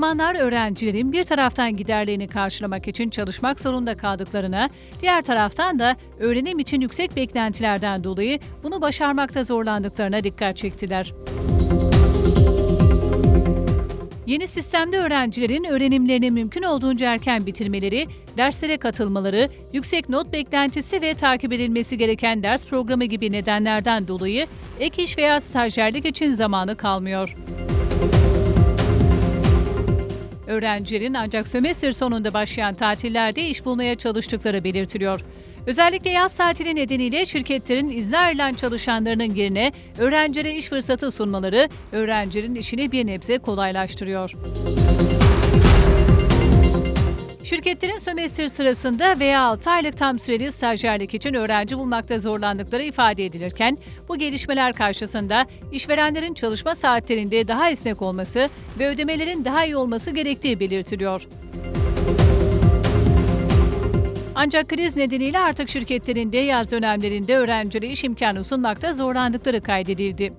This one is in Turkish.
Uzmanlar öğrencilerin bir taraftan giderlerini karşılamak için çalışmak zorunda kaldıklarına, diğer taraftan da öğrenim için yüksek beklentilerden dolayı bunu başarmakta zorlandıklarına dikkat çektiler. Yeni sistemde öğrencilerin öğrenimlerini mümkün olduğunca erken bitirmeleri, derslere katılmaları, yüksek not beklentisi ve takip edilmesi gereken ders programı gibi nedenlerden dolayı ek iş veya stajyerlik için zamanı kalmıyor. Öğrencilerin ancak sömestr sonunda başlayan tatillerde iş bulmaya çalıştıkları belirtiliyor. Özellikle yaz tatili nedeniyle şirketlerin izne çalışanlarının yerine öğrencilere iş fırsatı sunmaları öğrencinin işini bir nebze kolaylaştırıyor. Şirketlerin sömestr sırasında veya 6 aylık tam süreli stajyerlik için öğrenci bulmakta zorlandıkları ifade edilirken, bu gelişmeler karşısında işverenlerin çalışma saatlerinde daha esnek olması ve ödemelerin daha iyi olması gerektiği belirtiliyor. Ancak kriz nedeniyle artık şirketlerin de yaz dönemlerinde öğrencilere iş imkanı sunmakta zorlandıkları kaydedildi.